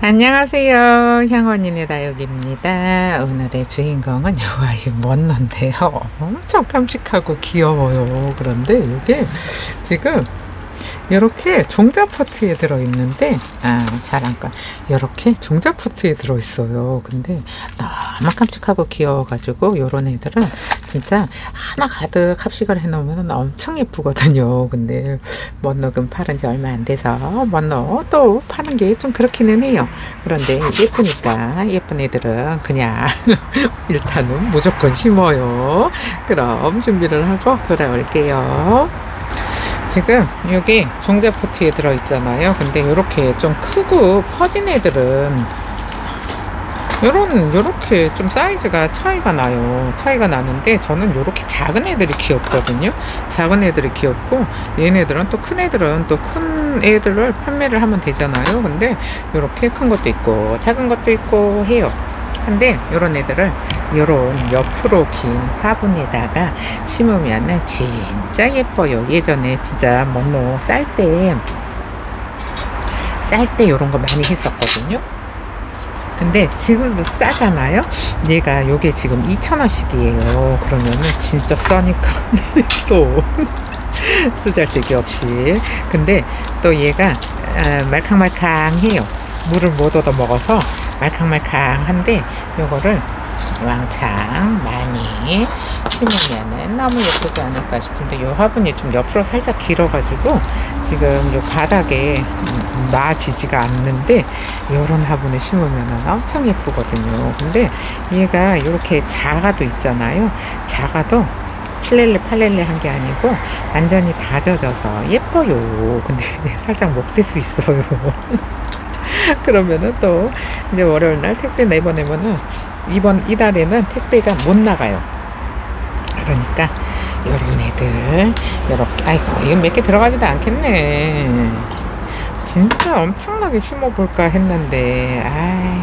안녕하세요. 향원인의 다육입니다. 오늘의 주인공은 요 아이 먼넌데요. 엄청 깜찍하고 귀여워요. 그런데 이게 지금 이렇게 종자 포트에 들어있는데 아 잘안까 이렇게 종자 포트에 들어있어요. 근데 너무 깜찍하고 귀여워가지고 요런 애들은 진짜 하나 가득 합식을 해놓으면 엄청 예쁘거든요. 근데 먼너금 파른 지 얼마 안 돼서 먼너 또 파는 게 좀 그렇기는 해요. 그런데 예쁘니까 예쁜 애들은 그냥 일단은 무조건 심어요. 그럼 준비를 하고 돌아올게요 지금 여기 종자 포트에 들어있잖아요. 근데 이렇게 좀 크고 퍼진 애들은 요런 요렇게 좀 사이즈가 차이가 나요. 차이가 나는데 저는 요렇게 작은 애들이 귀엽거든요. 작은 애들이 귀엽고 얘네들은 또 큰 애들은 또 큰 애들을 판매를 하면 되잖아요. 근데 요렇게 큰 것도 있고 작은 것도 있고 해요. 근데 요런 애들을 요런 옆으로 긴 화분에다가 심으면 진짜 예뻐요. 예전에 진짜 뭐노 쌀때 쌀 때 요런 거 많이 했었거든요. 근데 지금도 싸잖아요. 얘가 요게 지금 2,000원씩이에요. 그러면은 진짜 싸니까 또 쓰잘데기 없이. 근데 또 얘가 아, 말캉말캉해요. 물을 못 얻어 먹어서 말캉말캉한데 요거를 왕창 많이 심으면은 너무 예쁘지 않을까 싶은데 요 화분이 좀 옆으로 살짝 길어가지고 지금 요 바닥에 놔지지가 않는데 요런 화분에 심으면 엄청 예쁘거든요. 근데 얘가 이렇게 작아도 있잖아요. 작아도 칠렐레 팔렐레 한 게 아니고 완전히 다 젖어서 예뻐요. 근데 살짝 먹힐 수 있어요 그러면은 또 이제 월요일 날 택배 내보내면은 이번 이달에는 택배가 못 나가요. 그러니까 요런 애들 요렇게 아이고 이건 몇 개 들어가지도 않겠네. 진짜 엄청나게 심어볼까 했는데 아이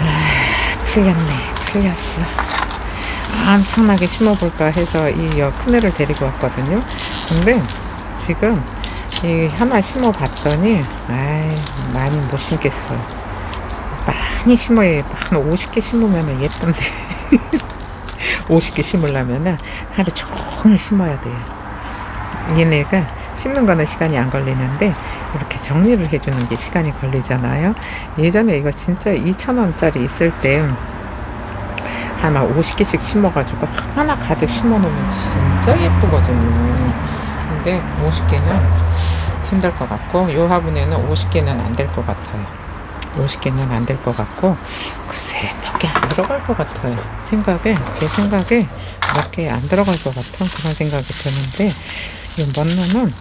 아, 틀렸네 틀렸어. 엄청나게 심어볼까 해서 이 큰 애를 데리고 왔거든요. 근데 지금 이 하나 심어 봤더니 아이 많이 못 심겠어요. 많이 심어야 한 50개 심으면 예쁜데. 50개 심으려면 하루 종일 심어야 돼요. 얘네가 심는 거는 시간이 안 걸리는데 이렇게 정리를 해주는 게 시간이 걸리잖아요. 예전에 이거 진짜 2,000원짜리 있을 때 하나 50개씩 심어가지고 하나 가득 심어 놓으면 진짜 예쁘거든요 근데 50개는 힘들 것 같고 요 화분에는 50개는 안 될 것 같아요 50개는 안 될 것 같고 글쎄 몇 개 안 들어갈 것 같아요 생각에 제 생각에 몇 개 안 들어갈 것 같은 그런 생각이 드는데 이 먼나는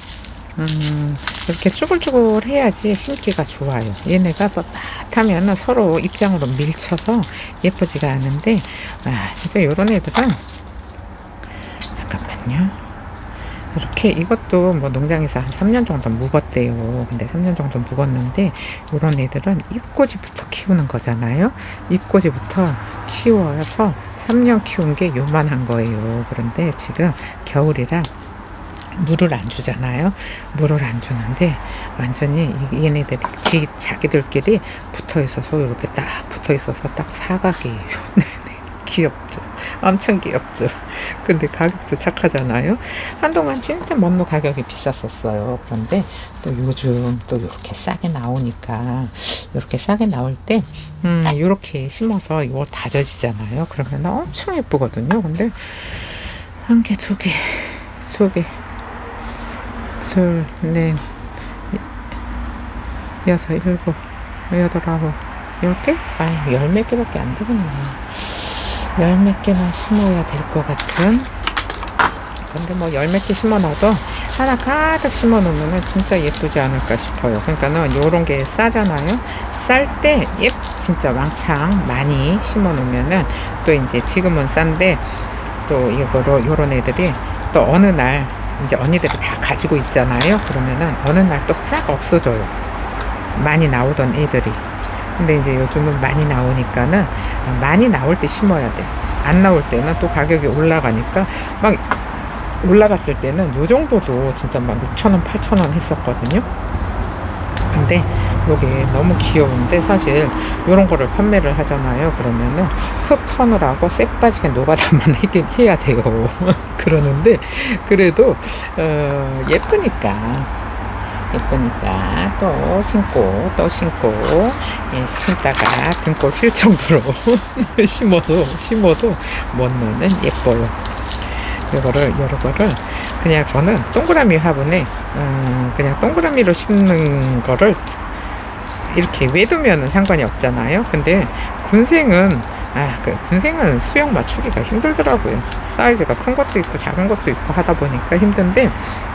음, 이렇게 쭈글쭈글 해야지 심기가 좋아요. 얘네가 빳하면 서로 입장으로 밀쳐서 예쁘지가 않은데, 아, 진짜 요런 애들은, 잠깐만요. 이렇게 이것도 뭐 농장에서 한 3년 정도 묵었대요. 근데 3년 정도 묵었는데 이런 애들은 잎꽂이부터 키우는 거잖아요. 잎꽂이부터 키워서 3년 키운 게 요만한 거예요. 그런데 지금 겨울이라 물을 안 주잖아요. 물을 안 주는데 완전히 얘네들이 지, 자기들끼리 붙어 있어서 이렇게 딱 붙어 있어서 딱 사각이에요. 귀엽죠. 엄청 귀엽죠. 근데 가격도 착하잖아요. 한동안 진짜 먼로 가격이 비쌌었어요. 그런데 또 요즘 또 이렇게 싸게 나오니까 이렇게 싸게 나올 때 음, 이렇게 심어서 이거 다져지잖아요. 그러면 엄청 예쁘거든요. 근데 한 개, 두 개, 두 개, 둘, 넷, 여섯, 일곱, 여덟, 아홉, 열 개? 아, 열몇 개밖에 안 되겠네. 열 몇 개만 심어야 될 것 같은. 근데 뭐 열 몇 개 심어놔도 하나 가득 심어 놓으면 진짜 예쁘지 않을까 싶어요. 그러니까는 요런 게 싸잖아요. 쌀 때 예 진짜 왕창 많이 심어 놓으면은 또 이제 지금은 싼데 또 이거로 요런 애들이 또 어느 날 이제 언니들이 다 가지고 있잖아요. 그러면은 어느 날 또 싹 없어져요. 많이 나오던 애들이 근데 이제 요즘은 많이 나오니까는 많이 나올 때 심어야 돼. 안 나올 때는 또 가격이 올라가니까 막 올라갔을 때는 요 정도도 진짜 막 6천원, 8천원 했었거든요. 근데 요게 너무 귀여운데 사실 요런 거를 판매를 하잖아요. 그러면은 흙 턴을 하고 쎄 빠지게 하긴 해야 돼요. 그러는데 그래도 어, 예쁘니까 예쁘니까 또 신고 또 신고 예, 신다가 등골 휠 정도로 심어도 심어도 먼노는 예뻐요. 이거를 여러 거를 그냥 저는 동그라미 화분에 음, 그냥 동그라미로 심는 거를 이렇게 외두면은 상관이 없잖아요. 근데 군생은 아, 그 군생은 수영 맞추기가 힘들더라고요. 사이즈가 큰 것도 있고 작은 것도 있고 하다 보니까 힘든데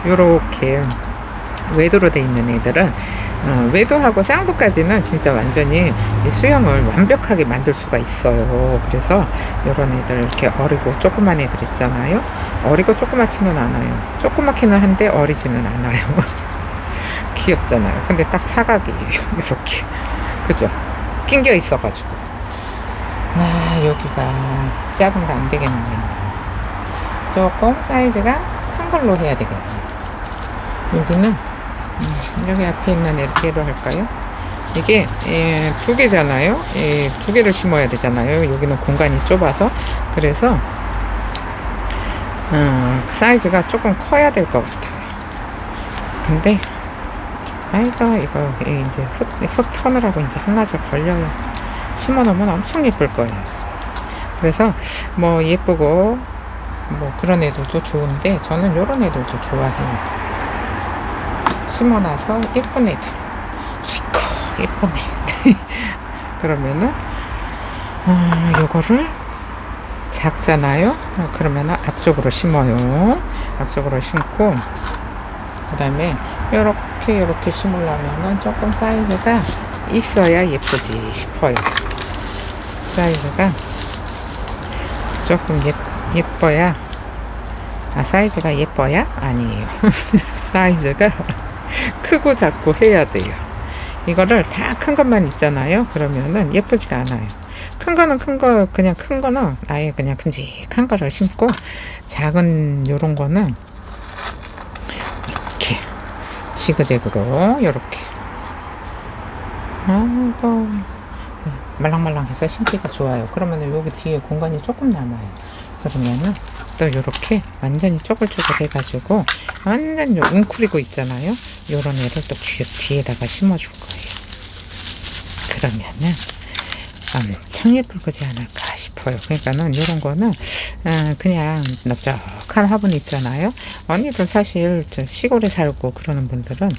요렇게 외도로 돼 있는 애들은 어, 외도하고 쌍도까지는 진짜 완전히 이 수영을 완벽하게 만들 수가 있어요. 그래서 이런 애들 이렇게 어리고 조그만 애들 있잖아요. 어리고 조그맣지는 않아요. 조그맣기는 한데 어리지는 않아요. 귀엽잖아요. 근데 딱 사각이에요. 이렇게. 그죠? 낑겨 있어가지고. 아, 여기가 작은 거 안 되겠네요. 조금 사이즈가 큰 걸로 해야 되겠네요. 여기는 음, 여기 앞에 있는 애로 할까요? 이게 예, 두 개잖아요. 예, 두 개를 심어야 되잖아요. 여기는 공간이 좁아서 그래서 음, 사이즈가 조금 커야 될 것 같아요. 근데 아이가 이거 이 이제 흙, 흙 터느라고 이제 한나절 걸려요. 심어놓으면 엄청 예쁠 거예요. 그래서 뭐 예쁘고 뭐 그런 애들도 좋은데 저는 이런 애들도 좋아해요. 심어놔서 예쁜 애들. 아이고 예쁜 애. 그러면은 아, 요거를 작잖아요. 어, 그러면은 앞쪽으로 심어요. 앞쪽으로 심고 그 다음에 요렇게 요렇게 심으려면은 조금 사이즈가 있어야 예쁘지 싶어요. 사이즈가 조금 예, 예뻐야 아 사이즈가 예뻐야 아니에요. 사이즈가 크고 작고 해야 돼요. 이거를 다 큰 것만 있잖아요. 그러면은 예쁘지가 않아요. 큰 거는 큰 거, 그냥 큰 거는 아예 그냥 큼직한 거를 심고, 작은 요런 거는 이렇게 지그재그로, 요렇게. 아이고, 말랑말랑해서 심기가 좋아요. 그러면은 여기 뒤에 공간이 조금 남아요. 그러면은 또 요렇게 완전히 쪼글쪼글 해가지고 완전 요 웅크리고 있잖아요. 요런 애를 또 뒤, 뒤에다가 심어줄 거예요. 그러면은 엄청 예쁠 거지 않을까 싶어요. 그러니까는 이런 거는 어, 그냥 넓적한 화분 있잖아요. 언니들 사실 저 시골에 살고 그러는 분들은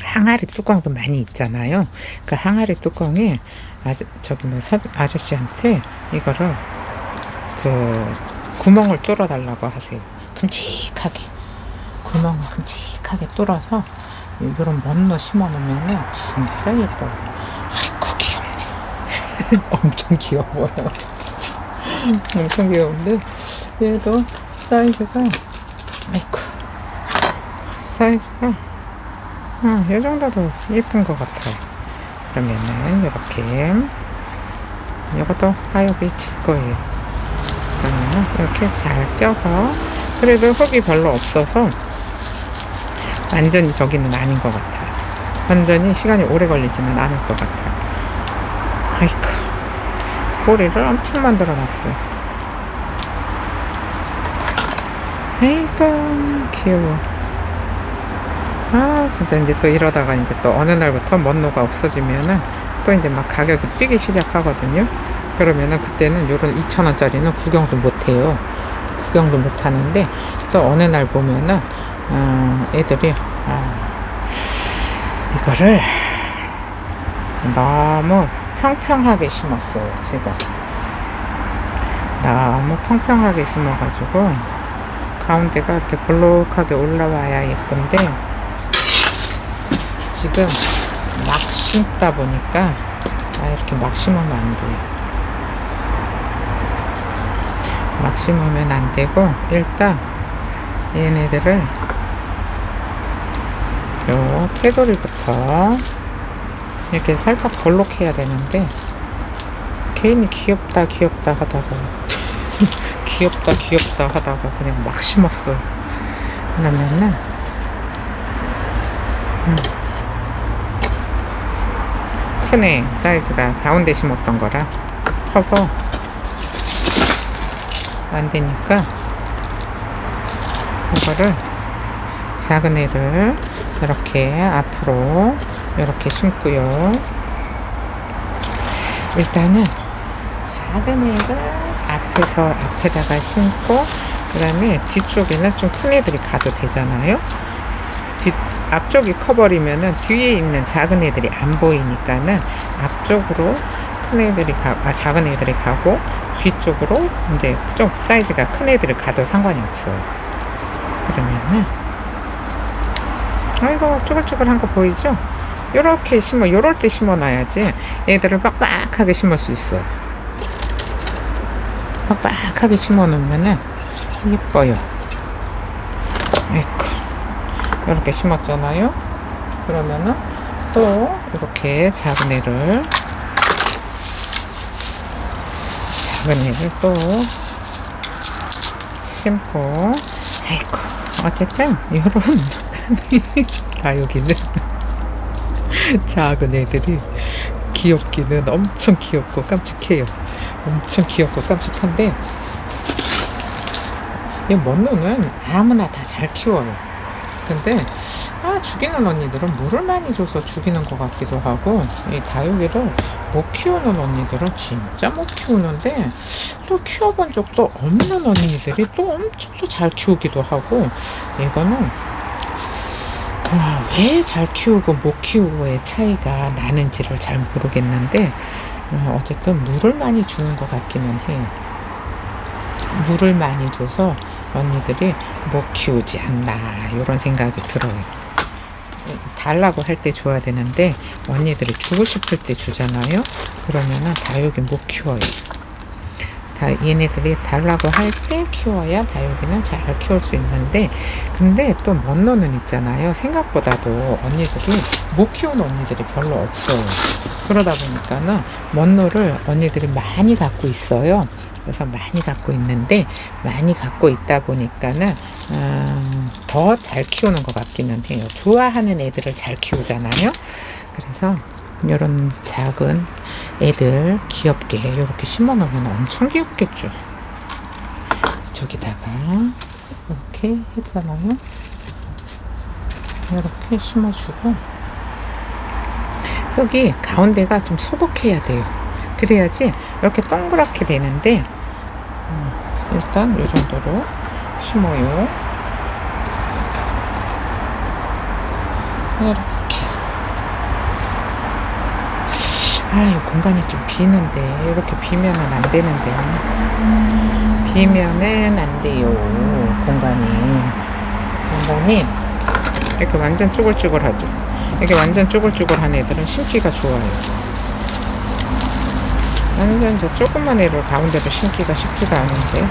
항아리 뚜껑도 많이 있잖아요. 그 항아리 뚜껑에 아저, 저기 뭐 사, 아저씨한테 이거를 그 구멍을 뚫어 달라고 하세요. 큼직하게 구멍을 큼직하게 뚫어서 이런 먼로 심어 놓으면 진짜 예뻐요. 아이고 귀엽네. 엄청 귀여워요. 엄청 귀여운데 얘도 사이즈가 아이고 사이즈가 아, 이 정도도 예쁜 것 같아요. 그러면은 이렇게 이것도 하엽이 칠 거예요. 그러면 이렇게 잘 껴서 그래도 흙이 별로 없어서 완전히 저기는 아닌 것 같아요. 완전히 시간이 오래 걸리지는 않을 것 같아요. 아이쿠 꼬리를 엄청 만들어 놨어요. 아이고 귀여워. 아 진짜 이제 또 이러다가 이제 또 어느 날부터 먼노가 없어지면은 또 이제 막 가격이 뛰기 시작하거든요. 그러면은 그때는 요런 2,000원짜리는 구경도 못 해요. 구경도 못 하는데 또 어느 날 보면은 어, 애들이 어, 이거를 너무 평평하게 심었어요. 제가 너무 평평하게 심어가지고 가운데가 이렇게 볼록하게 올라와야 예쁜데 지금 막 심다 보니까 아, 이렇게 막 심으면 안 돼요. 막 심으면 안 되고 일단 얘네들을 요 테두리부터 이렇게 살짝 볼록해야 되는데 괜히 귀엽다 귀엽다 하다가 귀엽다 귀엽다 하다가 그냥 막 심었어요 그러면은 음. 크네. 사이즈가 가운데 심었던 거라 커서 안 되니까 이거를 작은 애를 이렇게 앞으로 이렇게 심고요. 일단은 작은 애를 앞에서 앞에다가 심고 그 다음에 뒤쪽에는 좀 큰 애들이 가도 되잖아요. 뒤 앞쪽이 커버리면은 뒤에 있는 작은 애들이 안 보이니까는 앞쪽으로 큰 애들이 가, 아 작은 애들이 가고 뒤쪽으로 이제 좀 사이즈가 큰 애들이 가도 상관이 없어요. 그러면은 아이고 쭈글쭈글한 거 보이죠? 요렇게 심어 요럴 때 심어 놔야지 얘들을 빡빡하게 심을 수 있어요. 빡빡하게 심어 놓으면은 예뻐요. 아이고 이렇게 심었잖아요. 그러면은 또 이렇게 작은 애를 애를 또 심고 아이고 어쨌든 아 여기는 작은 애들이 귀엽기는 엄청 귀엽고 깜찍해요. 엄청 귀엽고 깜찍한데 이 먼노는 아무나 다 잘 키워요. 근데 아 죽이는 언니들은 물을 많이 줘서 죽이는 것 같기도 하고 이 다육이를 못 키우는 언니들은 진짜 못 키우는데 또 키워본 적도 없는 언니들이 또 엄청 또 잘 키우기도 하고 이거는 아, 왜잘 키우고 못 키우고의 차이가 나는지를 잘 모르겠는데 어, 어쨌든 물을 많이 주는 것 같기는 해요. 물을 많이 줘서 언니들이 못 키우지 않나 이런 생각이 들어요. 달라고 할 때 줘야 되는데 언니들이 주고 싶을 때 주잖아요. 그러면은 다육이 못 키워요. 다 얘네들이 달라고 할 때 키워야 다육이는 잘 키울 수 있는데 근데 또 먼노는 있잖아요. 생각보다도 언니들이 못 키우는 언니들이 별로 없어요. 그러다 보니까는 먼노를 언니들이 많이 갖고 있어요. 그래서 많이 갖고 있는데 많이 갖고 있다 보니까는 음, 더잘 키우는 것 같기는 해요. 좋아하는 애들을 잘 키우잖아요. 그래서 이런 작은 애들 귀엽게 이렇게 심어 놓으면 엄청 귀엽겠죠. 저기다가 이렇게 했잖아요. 이렇게 심어주고 여기 가운데가 좀 소복해야 돼요. 그래야지 이렇게 동그랗게 되는데 음, 일단 이 정도로 심어요. 이렇게 아, 이 공간이 좀 비는데 이렇게 비면은 안 되는데. 비면은 안 돼요 공간이. 공간이 이렇게 완전 쭈글쭈글하죠. 이렇게 완전 쭈글쭈글한 애들은 심기가 좋아요. 완전 저 조그만 애를 가운데로 심기가 쉽지가 않은데.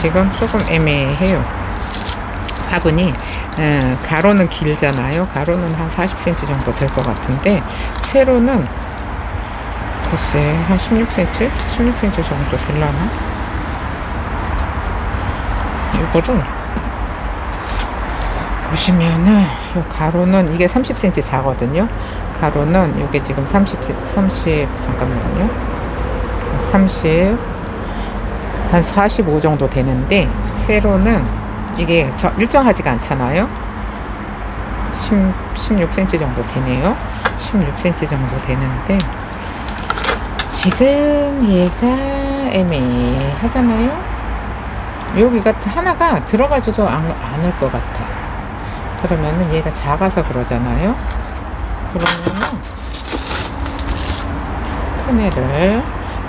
지금 조금 애매해요. 화분이 에, 가로는 길잖아요. 가로는 한 40cm 정도 될 것 같은데 세로는 글쎄 한 16cm? 16cm 정도 될라나? 이거를 보시면은 요 가로는 이게 30cm 자거든요 가로는 이게 지금 30, 30 잠깐만요 30 한45 정도 되는데 세로는 이게 저 일정하지가 않잖아요 10, 16cm 정도 되네요 16cm 정도 되는데 지금 얘가 애매하잖아요. 여기가 하나가 들어가지도 않, 않을 것 같아. 그러면은 얘가 작아서 그러잖아요. 그러면은 큰 애를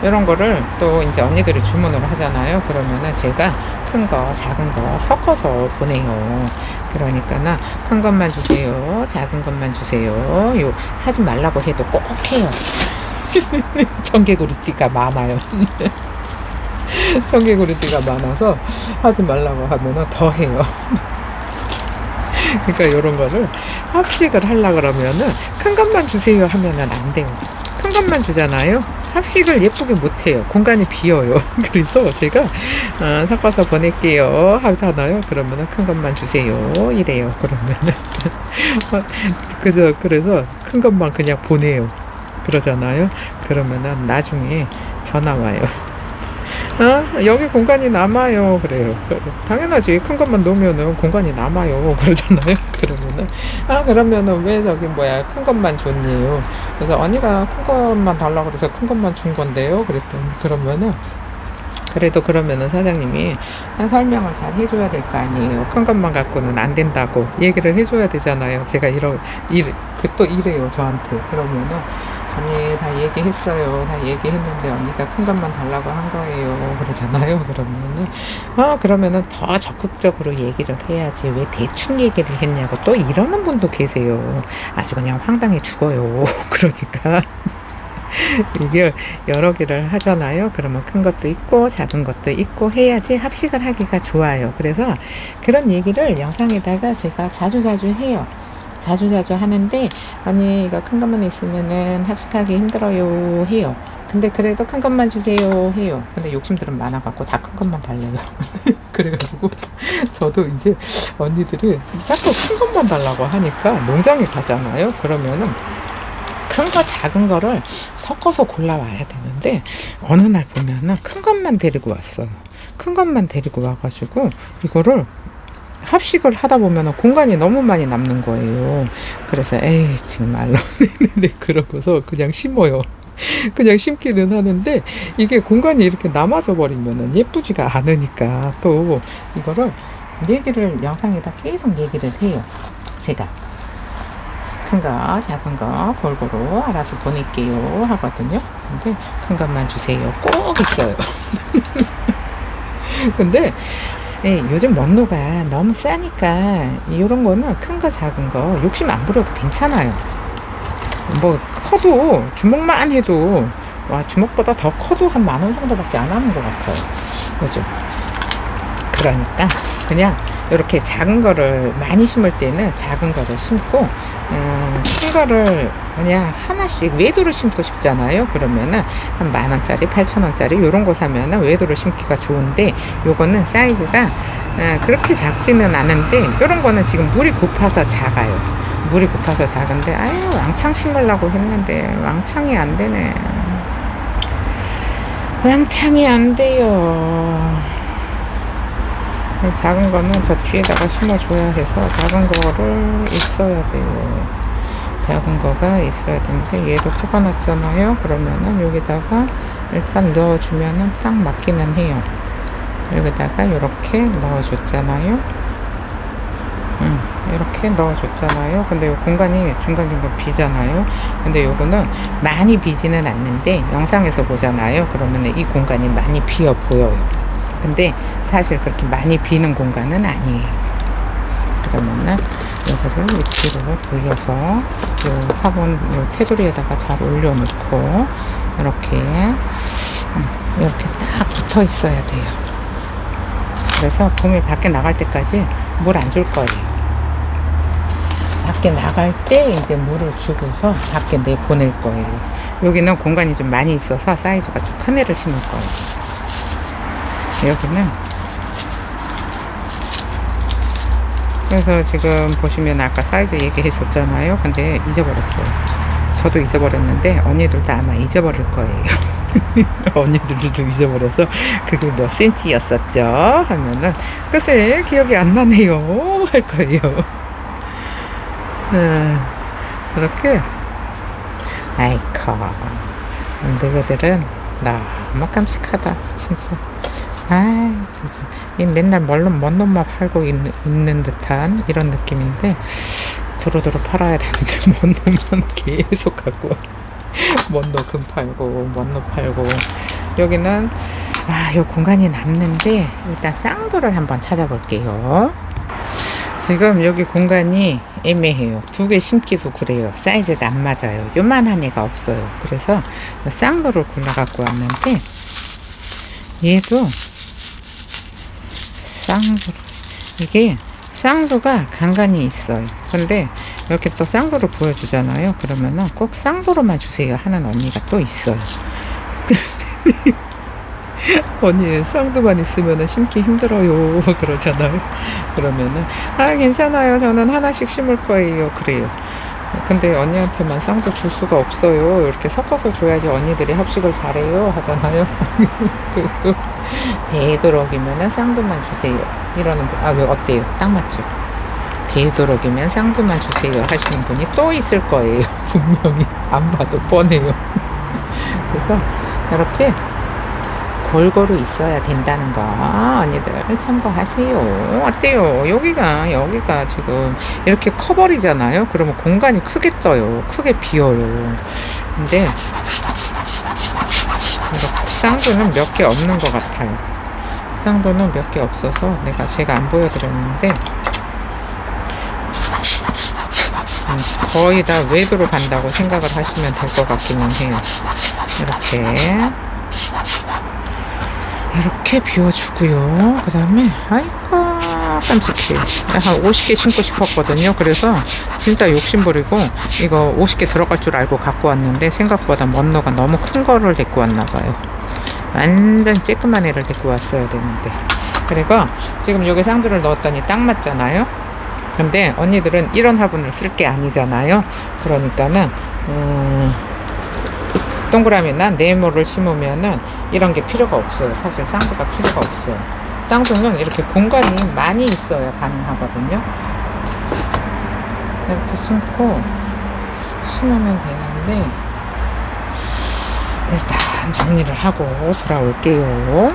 이런 거를 또 이제 언니들이 주문을 하잖아요. 그러면은 제가 큰 거, 작은 거 섞어서 보내요. 그러니까는 큰 것만 주세요. 작은 것만 주세요. 요 하지 말라고 해도 꼭 해요. 청개구리띠가 많아요. 청개구리띠가 많아서 하지 말라고 하면은 더 해요. 그러니까 이런 거를 합식을 하려 그러면은 큰 것만 주세요 하면은 안 돼요. 큰 것만 주잖아요. 합식을 예쁘게 못 해요. 공간이 비어요. 그래서 제가 어, 섞어서 보낼게요 하잖아요. 그러면은 큰 것만 주세요. 이래요. 그러면은 그래서 그래서 큰 것만 그냥 보내요. 그러잖아요. 그러면은 나중에 전화 와요. 아, 여기 공간이 남아요. 그래요. 당연하지. 큰 것만 놓으면은 공간이 남아요. 그러잖아요. 그러면은, 아, 그러면은 왜 저기 뭐야, 큰 것만 줬니요? 그래서 언니가 큰 것만 달라고 그래서 큰 것만 준 건데요. 그랬더니, 그러면은, 그래도 그러면은 사장님이 한 설명을 잘 해줘야 될 거 아니에요. 큰 것만 갖고는 안 된다고 얘기를 해줘야 되잖아요. 제가 이러, 이래, 그또 이래요, 저한테. 그러면은, 언니 다 얘기했어요. 다 얘기했는데 언니가 큰 것만 달라고 한 거예요. 그러잖아요. 그러면은, 아, 그러면은 더 적극적으로 얘기를 해야지. 왜 대충 얘기를 했냐고 또 이러는 분도 계세요. 아주 그냥 황당해 죽어요. 그러니까. 이게 여러 개를 하잖아요. 그러면 큰 것도 있고 작은 것도 있고 해야지 합식을 하기가 좋아요. 그래서 그런 얘기를 영상에다가 제가 자주자주 해요. 자주자주 하는데 언니 이거 큰 것만 있으면은 합식하기 힘들어요 해요. 근데 그래도 큰 것만 주세요 해요. 근데 욕심들은 많아갖고 다 큰 것만 달래요. 그래가지고 저도 이제 언니들이 자꾸 큰 것만 달라고 하니까 농장에 가잖아요. 그러면은 큰거 작은 거를 섞어서 골라와야 되는데 어느 날 보면은 큰 것만 데리고 왔어요. 큰 것만 데리고 와가지고 이거를 합식을 하다 보면은 공간이 너무 많이 남는 거예요. 그래서 에이 정말로 네 그러고서 그냥 심어요. 그냥 심기는 하는데 이게 공간이 이렇게 남아져 버리면은 예쁘지가 않으니까 또 이거를 얘기를 영상에다 계속 얘기를 해요. 제가 큰 거, 작은 거 골고루 알아서 보낼게요 하거든요. 근데 큰 것만 주세요. 꼭 있어요. 근데 예, 요즘 원로가 너무 싸니까 이런 거는 큰 거 작은 거 욕심 안 부려도 괜찮아요. 뭐 커도 주먹만 해도 와 주먹보다 더 커도 한 만 원 정도밖에 안 하는 것 같아요. 그죠? 그러니까 그냥 이렇게 작은 거를 많이 심을 때는 작은 거를 심고 음, 큰 거를 그냥 하나씩 외도로 심고 싶잖아요. 그러면은 한 만 원짜리, 팔천 원짜리 이런 거 사면은 외도로 심기가 좋은데 요거는 사이즈가 어, 그렇게 작지는 않은데 이런 거는 지금 물이 고파서 작아요. 물이 고파서 작은데 아유 왕창 심으려고 했는데 왕창이 안 되네. 왕창이 안 돼요. 작은 거는 저 뒤에다가 심어줘야 해서 작은 거를 있어야 돼요. 작은 거가 있어야 되는데 얘도 뽑아놨잖아요. 그러면은 여기다가 일단 넣어주면은 딱 맞기는 해요. 여기다가 이렇게 넣어줬잖아요. 음, 이렇게 넣어줬잖아요. 근데 요 공간이 중간중간 비잖아요. 근데 요거는 많이 비지는 않는데 영상에서 보잖아요. 그러면 이 공간이 많이 비어 보여요. 근데 사실 그렇게 많이 비는 공간은 아니에요. 그러면은 이거를 위치로 돌려서 요 화분 요 테두리에다가 잘 올려놓고 이렇게 음, 이렇게 딱 붙어 있어야 돼요. 그래서 봄에 밖에 나갈 때까지 물 안 줄 거예요. 밖에 나갈 때 이제 물을 주고서 밖에 내 보낼 거예요. 여기는 공간이 좀 많이 있어서 사이즈가 좀 큰 애를 심을 거예요. 여기는 그래서 지금 보시면 아까 사이즈 얘기해 줬잖아요. 근데 잊어버렸어요. 저도 잊어버렸는데 언니들도 아마 잊어버릴 거예요. 언니들도 잊어버려서 그게 몇 센치였었죠? 하면은 글쎄 기억이 안 나네요. 할 거예요. 음, 그렇게. 아이커. 너희들은 너무 깜찍하다 진짜 아 맨날 먼, 먼 놈만 팔고 있, 있는 듯한 이런 느낌인데 두루두루 팔아야 되는지 먼 놈만 계속 갖고 먼놈 금 팔고 먼놈 팔고. 여기는 아 요 공간이 남는데 일단 쌍도를 한번 찾아볼게요. 지금 여기 공간이 애매해요. 두 개 심기도 그래요. 사이즈가 안 맞아요. 요만한 애가 없어요. 그래서 쌍도를 골라 갖고 왔는데 얘도 쌍두로. 이게 쌍두가 간간히 있어요. 근데 이렇게 또 쌍두를 보여주잖아요. 그러면은 꼭 쌍두로만 주세요 하는 언니가 또 있어요. 언니 쌍두만 있으면 심기 힘들어요. 그러잖아요. 그러면은 아 괜찮아요. 저는 하나씩 심을 거예요. 그래요 근데 언니한테만 쌍도 줄 수가 없어요. 이렇게 섞어서 줘야지 언니들이 합식을 잘해요. 하잖아요. 되도록이면 쌍두만 주세요. 이러는, 분- 아, 왜, 어때요? 딱 맞죠? 되도록이면 쌍두만 주세요. 하시는 분이 또 있을 거예요. 분명히. 안 봐도 뻔해요. 그래서 이렇게 골고루 있어야 된다는 거 언니들 참고하세요. 어때요? 여기가 여기가 지금 이렇게 커버리잖아요. 그러면 공간이 크게 떠요. 크게 비어요. 근데 쌍도는 몇 개 없는 것 같아요. 쌍도는 몇 개 없어서 내가 제가 안 보여드렸는데 음, 거의 다 외도로 간다고 생각을 하시면 될 것 같기는 해요. 이렇게 이렇게 비워주고요. 그 다음에 아이고 깜찍해. 한 50개 신고 싶었거든요. 그래서 진짜 욕심부리고 이거 50개 들어갈 줄 알고 갖고 왔는데 생각보다 먼너가 너무 큰 거를 데리고 왔나 봐요. 완전 쬐끄만 애를 데리고 왔어야 되는데 그리고 지금 여기 쌍두를 넣었더니 딱 맞잖아요. 근데 언니들은 이런 화분을 쓸 게 아니잖아요. 그러니까는 음, 동그라미나 네모를 심으면은 이런 게 필요가 없어요. 사실 쌍두가 필요가 없어요. 쌍두는 이렇게 공간이 많이 있어야 가능하거든요. 이렇게 심고 심으면 되는데 일단 정리를 하고 돌아올게요.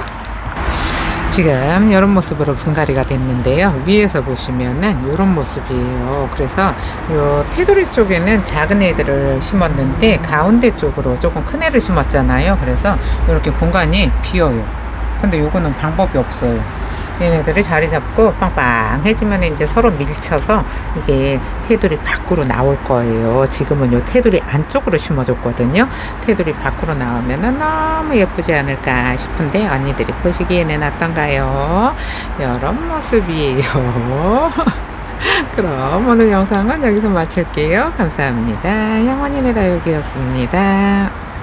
지금 이런 모습으로 분갈이가 됐는데요. 위에서 보시면은 이런 모습이에요. 그래서 요 테두리 쪽에는 작은 애들을 심었는데 가운데 쪽으로 조금 큰 애를 심었잖아요. 그래서 이렇게 공간이 비어요. 근데 요거는 방법이 없어요. 얘네들이 자리 잡고 빵빵해지면 이제 서로 밀쳐서 이게 테두리 밖으로 나올 거예요. 지금은 요 테두리 안쪽으로 심어줬거든요. 테두리 밖으로 나오면 너무 예쁘지 않을까 싶은데 언니들이 보시기에는 어떤가요? 이런 모습이에요. 그럼 오늘 영상은 여기서 마칠게요. 감사합니다. 영원히 내 다육이었습니다.